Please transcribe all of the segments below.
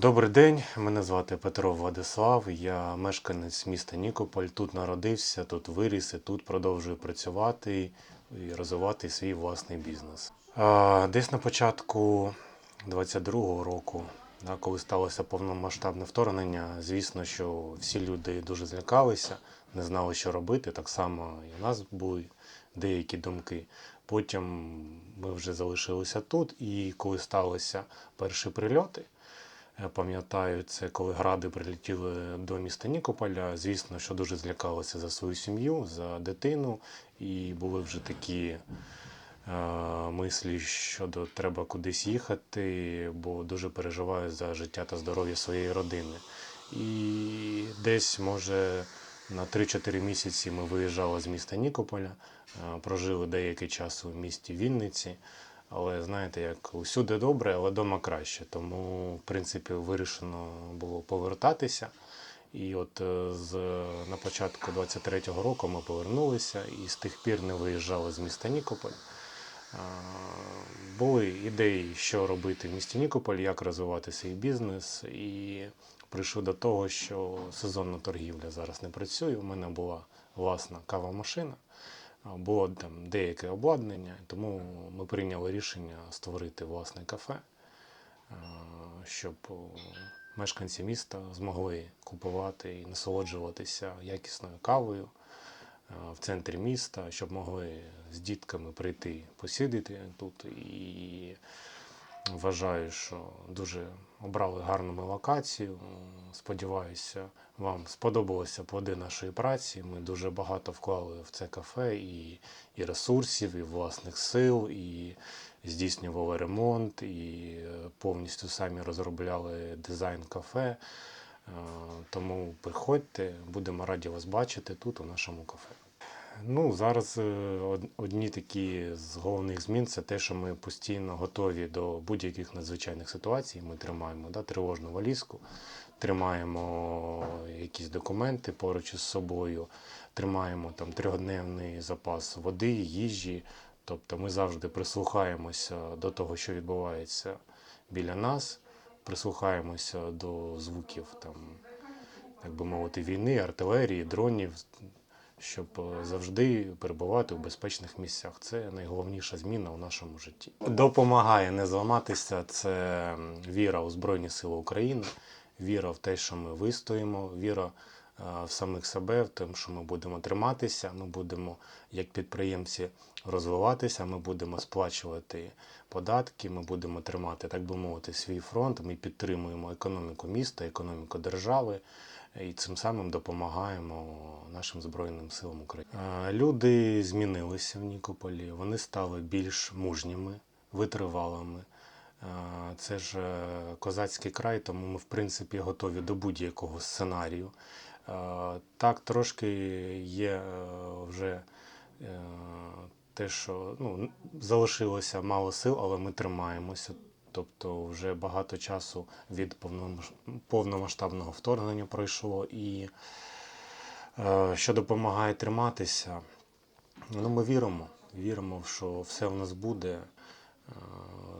Добрий день, мене звати Петро Владислав. Я мешканець міста Нікополь. Тут народився, тут виріс і тут продовжую працювати і розвивати свій власний бізнес. Десь на початку 22-го року, коли сталося повномасштабне вторгнення, звісно, що всі люди дуже злякалися, не знали, що робити. Так само і у нас були деякі думки. Потім ми вже залишилися тут, і коли сталися перші прильоти. Я пам'ятаю, це коли гради прилетіли до міста Нікополя. Звісно, що дуже злякалися за свою сім'ю, за дитину, і були вже такі е, мислі, щодо треба кудись їхати, бо дуже переживаю за життя та здоров'я своєї родини. І десь, може, на 3-4 місяці ми виїжджали з міста Нікополя, е, прожили деякий час у місті Вінниці. Але знаєте, як усюди добре, але вдома краще. Тому, в принципі, вирішено було повертатися. І от е, з на початку 23-го року ми повернулися і з тих пір не виїжджали з міста Нікополь. Були ідеї, що робити в місті Нікополь, як розвивати свій бізнес. І прийшов до того, що сезонна торгівля зараз не працює. У мене була власна кава-машина було там деяке обладнання, тому ми прийняли рішення створити власне кафе, е, щоб е, мешканці міста змогли купувати і насолоджуватися якісною кавою е, в центрі міста, щоб могли з дітками прийти посідати тут. І вважаю, що дуже обрали гарну локацію. Сподіваюся, вам сподобалися плоди нашої праці. Ми дуже багато вклали в це кафе і, і ресурсів, і власних сил, і здійснювали ремонт, і е, повністю самі розробляли дизайн кафе. Е, Тому приходьте, будемо раді вас бачити тут, у нашому кафе. Ну, зараз е, одні такі з головних змін це те, що ми постійно готові до будь-яких надзвичайних ситуацій. Ми тримаємо да, тривожну валізку, тримаємо якісь документи поруч із собою, тримаємо там трьохдневний запас води, їжі. Тобто ми завжди прислухаємося до того, що відбувається біля нас, прислухаємося до звуків там, так би мовити, війни, артилерії, дронів, щоб е, завжди перебувати у безпечних місцях. Це найголовніша зміна у нашому житті. Допомагає не зламатися. Це віра у Збройні Сили України, віра в те, що ми вистоїмо, віра е, в самих себе, в тому, що ми будемо триматися, ми будемо як підприємці розвиватися, ми будемо сплачувати податки, ми будемо тримати, так би мовити, свій фронт. Ми підтримуємо економіку міста, економіку держави і цим самим допомагаємо нашим Збройним силам України. Е, Люди змінилися в Нікополі, вони стали більш мужніми, витривалими. Е, Це ж е, козацький край, тому ми, в принципі, готові до будь-якого сценарію. Так, трошки є вже те, що ну, залишилося мало сил, але ми тримаємося. Тобто вже багато часу від повномасштабного вторгнення пройшло. І е, що допомагає триматися, ну, ми віримо. Віримо, що все в нас буде. Е,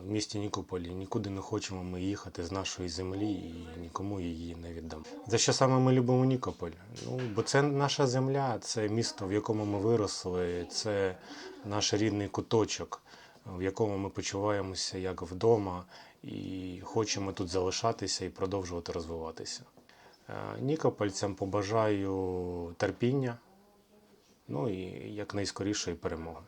В місті Нікополі нікуди не хочемо ми їхати з нашої землі і нікому її не віддамо. За що саме ми любимо Нікополь? Ну, бо це наша земля, це місто, в якому ми виросли, це наш рідний куточок, в якому ми почуваємося як вдома і хочемо тут залишатися і продовжувати розвиватися. Е, Нікопольцям побажаю терпіння, ну і якнайскорішої перемоги.